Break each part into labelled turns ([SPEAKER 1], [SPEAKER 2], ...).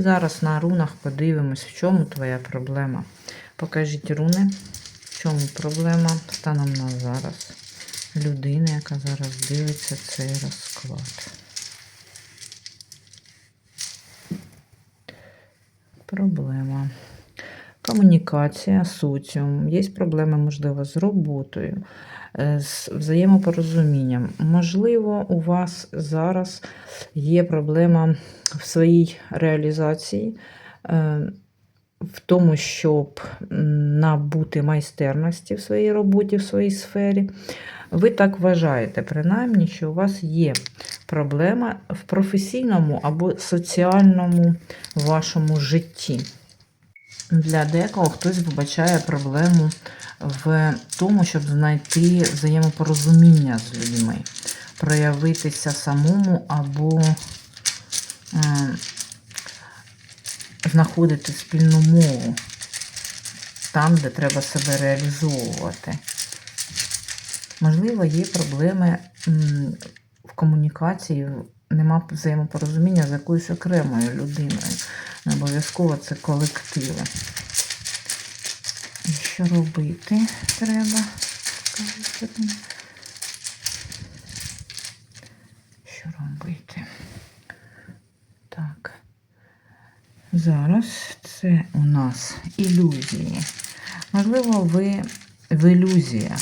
[SPEAKER 1] зараз на рунах подивимось, в чому твоя проблема. Покажіть руни, в чому проблема станом на зараз. Людина, яка зараз дивиться цей розклад. Проблема. Комунікація, соціум. Є проблеми, можливо, з роботою, е, з взаємопорозумінням. Можливо, у вас зараз є проблема в своїй реалізації, е, в тому, щоб набути майстерності в своїй роботі, в своїй сфері. Ви так вважаєте, принаймні, що у вас є проблема в професійному або соціальному вашому житті. Для декого хтось вбачає проблему в тому, щоб знайти взаємопорозуміння з людьми, проявитися самому або е, знаходити спільну мову там, де треба себе реалізовувати. Можливо, є проблеми в комунікації, нема взаємопорозуміння з якоюсь окремою людиною. Обов'язково це колективи. І що робити треба? Що робити? Так. Зараз це у нас ілюзії. Можливо, ви в ілюзіях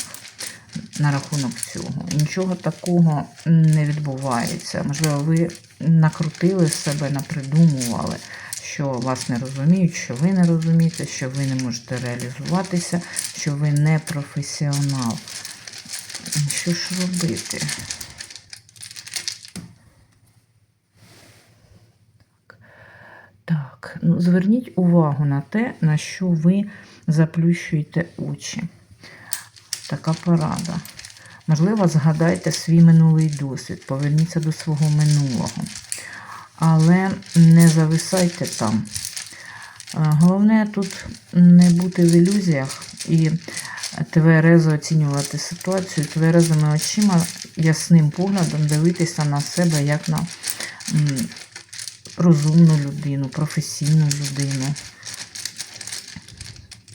[SPEAKER 1] на рахунок цього. Нічого такого не відбувається. Можливо, ви накрутили себе, напридумували, що вас не розуміють, що ви не розумієте, що ви не можете реалізуватися, що ви не професіонал. Що ж робити? Так, ну зверніть увагу на те, на що ви заплющуєте очі. Така порада. Можливо, згадайте свій минулий досвід, поверніться до свого минулого. Але не зависайте там. Е, Головне тут не бути в ілюзіях і тверезо оцінювати ситуацію, тверезими очима, ясним поглядом дивитися на себе як на розумну людину, професійну людину,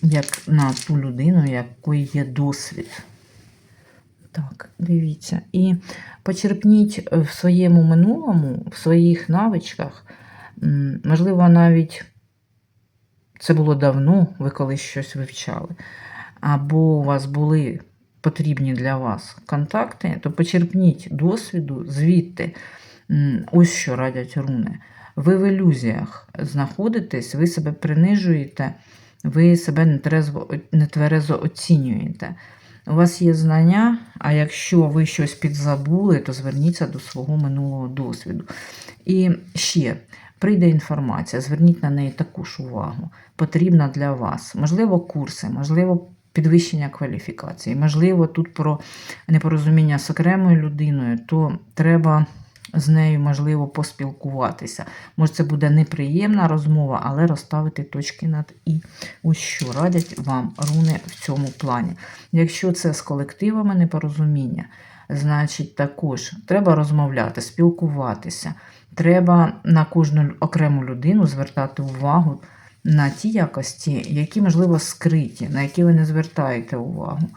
[SPEAKER 1] як на ту людину, якої є досвід. Так, дивіться. І почерпніть в своєму минулому, в своїх навичках, можливо, навіть це було давно, ви колись щось вивчали, або у вас були потрібні для вас контакти, то почерпніть досвіду звідти. Ось що радять руни. Ви в ілюзіях знаходитесь, ви себе принижуєте, ви себе нетверезо оцінюєте. У вас є знання, а якщо ви щось підзабули, то зверніться до свого минулого досвіду. І ще прийде інформація, зверніть на неї також увагу. Потрібна для вас. Можливо, курси, можливо, підвищення кваліфікації, можливо, тут про непорозуміння з окремою людиною, то треба з нею, можливо, поспілкуватися. Може, це буде неприємна розмова, але розставити точки над і. Ось що радять вам руни в цьому плані. Якщо це з колективами непорозуміння, значить також треба розмовляти, спілкуватися. Треба на кожну окрему людину звертати увагу на ті якості, які, можливо, скриті, на які ви не звертаєте увагу.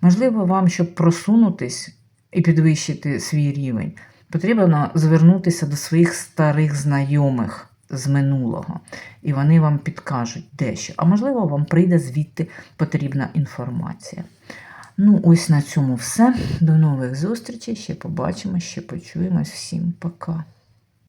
[SPEAKER 1] Можливо, вам, щоб просунутись і підвищити свій рівень, потрібно звернутися до своїх старих знайомих з минулого, і вони вам підкажуть дещо. А можливо, вам прийде звідти потрібна інформація. Ну, ось на цьому все. До нових зустрічей. Ще побачимо, ще почуємось. Всім пока.